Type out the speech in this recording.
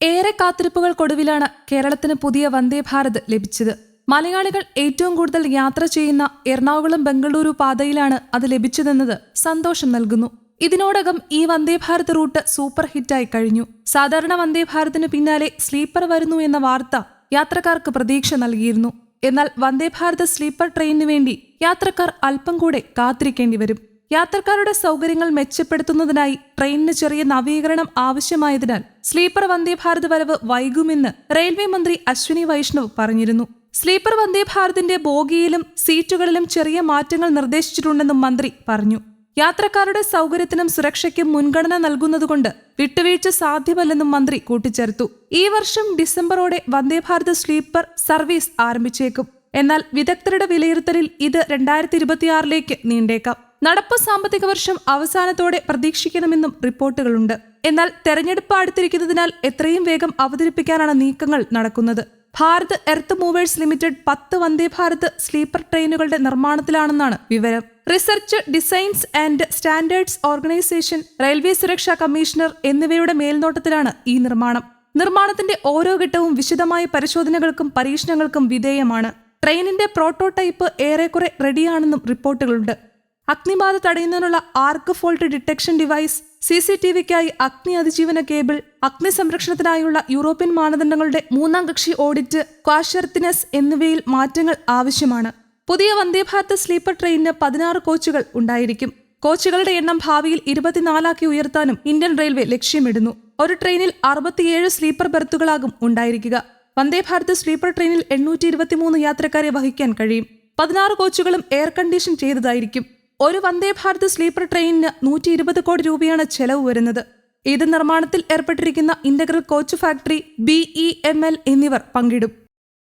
ഏറെ കാത്തിരിപ്പുകൾക്കൊടുവിലാണ് കേരളത്തിന് പുതിയ വന്ദേ ഭാരത് ലഭിച്ചത്. മലയാളികൾ ഏറ്റവും കൂടുതൽ യാത്ര ചെയ്യുന്ന എറണാകുളം ബംഗളൂരു പാതയിലാണ് അത് ലഭിച്ചതെന്നത് സന്തോഷം നൽകുന്നു. ഇതിനോടകം ഈ വന്ദേ ഭാരത് റൂട്ട് സൂപ്പർ ഹിറ്റായി കഴിഞ്ഞു. സാധാരണ വന്ദേ ഭാരതിന് പിന്നാലെ സ്ലീപ്പർ വരുന്നു എന്ന വാർത്ത യാത്രക്കാർക്ക് പ്രതീക്ഷ നൽകിയിരുന്നു. എന്നാൽ വന്ദേ ഭാരത് സ്ലീപ്പർ ട്രെയിനിന് വേണ്ടി യാത്രക്കാർ അല്പം കൂടെ കാത്തിരിക്കേണ്ടി വരും. യാത്രക്കാരുടെ സൗകര്യങ്ങൾ മെച്ചപ്പെടുത്തുന്നതിനായി ട്രെയിനിന് ചെറിയ നവീകരണം ആവശ്യമായതിനാൽ സ്ലീപ്പർ വന്ദേ ഭാരത് വരവ് വൈകുമെന്ന് റെയിൽവേ മന്ത്രി അശ്വിനി വൈഷ്ണവ് പറഞ്ഞിരുന്നു. സ്ലീപ്പർ വന്ദേ ഭാരതിന്റെ ബോഗിയിലും സീറ്റുകളിലും ചെറിയ മാറ്റങ്ങൾ നിർദ്ദേശിച്ചിട്ടുണ്ടെന്നും മന്ത്രി പറഞ്ഞു. യാത്രക്കാരുടെ സൗകര്യത്തിനും സുരക്ഷയ്ക്കും മുൻഗണന നൽകുന്നതുകൊണ്ട് വിട്ടുവീഴ്ച സാധ്യമല്ലെന്നും മന്ത്രി കൂട്ടിച്ചേർത്തു. ഈ വർഷം ഡിസംബറോടെ വന്ദേ ഭാരത് സ്ലീപ്പർ സർവീസ് ആരംഭിച്ചേക്കും. എന്നാൽ വിദഗ്ധരുടെ വിലയിരുത്തലിൽ ഇത് രണ്ടായിരത്തി ഇരുപത്തിയാറിലേക്ക് നീണ്ടേക്കാം. നടപ്പ് സാമ്പത്തിക വർഷം അവസാനത്തോടെ പ്രതീക്ഷിക്കണമെന്നും റിപ്പോർട്ടുകളുണ്ട്. എന്നാൽ തെരഞ്ഞെടുപ്പ് അടുത്തിരിക്കുന്നതിനാൽ എത്രയും വേഗം അവതരിപ്പിക്കാനാണ് നീക്കങ്ങൾ നടക്കുന്നത്. ഭാരത് എർത്ത് മൂവേഴ്സ് ലിമിറ്റഡ് പത്ത് വന്ദേ ഭാരത് സ്ലീപ്പർ ട്രെയിനുകളുടെ നിർമ്മാണത്തിലാണെന്നാണ് വിവരം. Research designs and standards organisation railway സുരക്ഷാ കമ്മീഷണർ എന്നിവയുടെ മേൽനോട്ടത്തിലാണ് ഈ നിർമ്മാണം. നിർമ്മാണത്തിന്റെ ഓരോ ഘട്ടവും വിശദമായ പരിശോധനകൾക്കും പരീക്ഷണങ്ങൾക്കും വിധേയമാണ്. ട്രെയിനിന്റെ പ്രോട്ടോടൈപ്പ് ഏറെക്കുറെ റെഡിയാണെന്നും റിപ്പോർട്ടുകളുണ്ട്. അഗ്നിബാധ തടയുന്നതിനുള്ള arc fault detection device C C T വിക്കായി അഗ്നി അതിജീവന കേബിൾ അഗ്നി സംരക്ഷണത്തിനായുള്ള യൂറോപ്യൻ മാനദണ്ഡങ്ങളുടെ മൂന്നാം കക്ഷി ഓഡിറ്റ് ക്വാഷർത്തിനസ് എന്നിവയിൽ മാറ്റങ്ങൾ ആവശ്യമാണ്. പുതിയ വന്ദേ ഭാരത് സ്ലീപ്പർ ട്രെയിനിന് പതിനാറ് കോച്ചുകൾ ഉണ്ടായിരിക്കും. കോച്ചുകളുടെ എണ്ണം ഭാവിയിൽ ഇരുപത്തിനാലാക്കി ഉയർത്താനും ഇന്ത്യൻ റെയിൽവേ ലക്ഷ്യമിടുന്നു. ഒരു ട്രെയിനിൽ അറുപത്തിയേഴ് സ്ലീപ്പർ ബെർത്തുകളാകും ഉണ്ടായിരിക്കുക. വന്ദേ ഭാരത് സ്ലീപ്പർ ട്രെയിനിൽ എണ്ണൂറ്റി ഇരുപത്തിമൂന്ന് യാത്രക്കാരെ വഹിക്കാൻ കഴിയും. പതിനാറ് കോച്ചുകളും എയർ കണ്ടീഷൻ ചെയ്തതായിരിക്കും. ഒരു വന്ദേ ഭാരത് സ്ലീപ്പർ ട്രെയിനിന് നൂറ്റി ഇരുപത് കോടി രൂപയാണ് ചെലവ് വരുന്നത്. ഇത് നിർമ്മാണത്തിൽ ഏർപ്പെട്ടിരിക്കുന്ന integral coach factory B E M L എന്നിവർ പങ്കിടും.